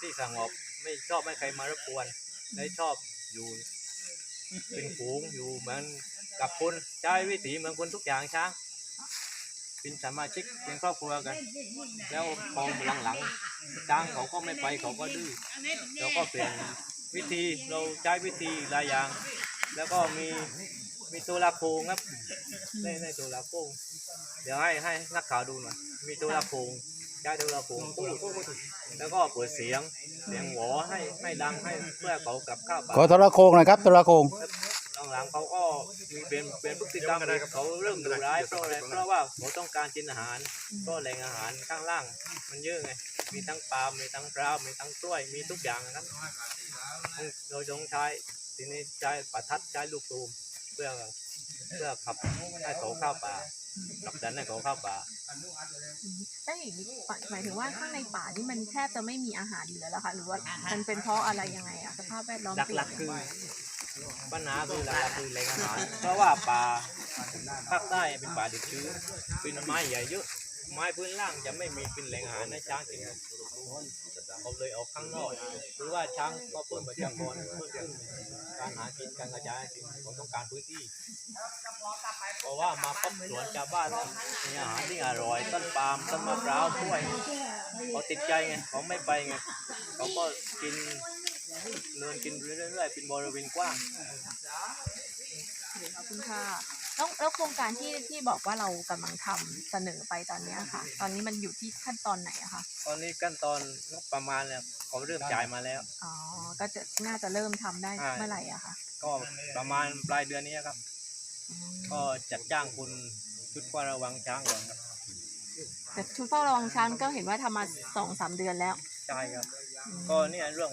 ที่สงบไม่ชอบไม่ใครมารบกวนและชอบอยู่เป็นฝูงอยู่เหมือนกับคนใช้วิถีเหมือนคนทุกอย่างช้างเป็นสมาชิกเป็นครอบครัวกัน แล้วพอหลังๆช้างเขาก็ไม่ไปเขาก็ดื้อเราก็เปลี่ยนวิธีเราใช้วิธีหลายอย่าง แล้วก็มีมีตัวละโคงครับในในตัวละโคงเดี๋ยวให้ให้นักข่าวดูหน่อยมีตัวละโคง ช้ตัวละโคงพูดแล้วก็เปิดเสียงเสียงหวอให้ให้ดังให้เพื่อเขากลับเข้าป่าขอโทรโคงหน่อยครับโทรโคงหลังๆเขาก็มีเป็นเป็นพฤติกรรมเขาเริ่มดุร้ายเพราะอะไรเพราะว่าเขาต้องการกินอาหารก็แหล่งอาหารข้างล่าง มันเยอะไงมีทั้งปาล์มมีทั้งปลามีทั้งกล้วยมีทุกอย่างนะครับโดยต้องใช้ทีนี้ใช้ประทัดใช้ลูกตูมเพื่อ เพื่อขับให้เขาเข้าป่าขับดันให้เขาเข้าป่าได้วอย่างนี้หมายถึงว่าข้างในป่านี่มันแทบจะไม่มีอาหารเหลือแล้วค่ะ หรือว่ามันเป็นเพราะอะไรยังไงอะสภาพแวดล้อมเปลี่หยลันกๆคือปัญหาคือหลักๆคือแหล่งอาหารเพราะว่าป่าภาคใต้เป็นป่าดิบชื้นเป็นไม้ใหญ่เยอะ ไม้พื้นล่างจะไม่มีเป็นแหล่งอาหารให้ช้างกินเขาเลยออกข้างนอกหรือว่าช้างก็เพิ่มประชากรเพิ่มขึ้นการหากินการกระจายสิ่งเขาต้องการพื้นที่ เพราะว่ามาปั๊บสวนชาวบ้านมีอาหารที่อร่อยต้นปาล์มต้นมะพร้าวกล้วยเขาติดใจไงเขาไม่ไปไงเขาก็กินเดินกินเรื่อยๆเป็นบริเวณกว้างขอบคุณค่ะ แล้วแล้วโครงการที่ที่บอกว่าเรากำลังทำเสนอไปตอนเนี้ยค่ะ ตอนนี้มันอยู่ที่ขั้นตอนไหนอะคะตอนนี้ขั้นตอนงบประมาณเนี่ยเขาเริ่มจ่ายมาแล้ว อ๋อก็จะน่าจะเริ่มทำได้ใช่เมื่อไหร่อะคะก็ประมาณปลายเดือนนี้ครับ อืมก็จัดจ้างคุณชุดเฝ้าระวังช้างก่อนครับแต่ชุดเฝ้าระวังช้างก็เห็นว่าทำมาสองสามเดือนแล้ว ใช่ครับอืมก็เนี่ยเรื่อง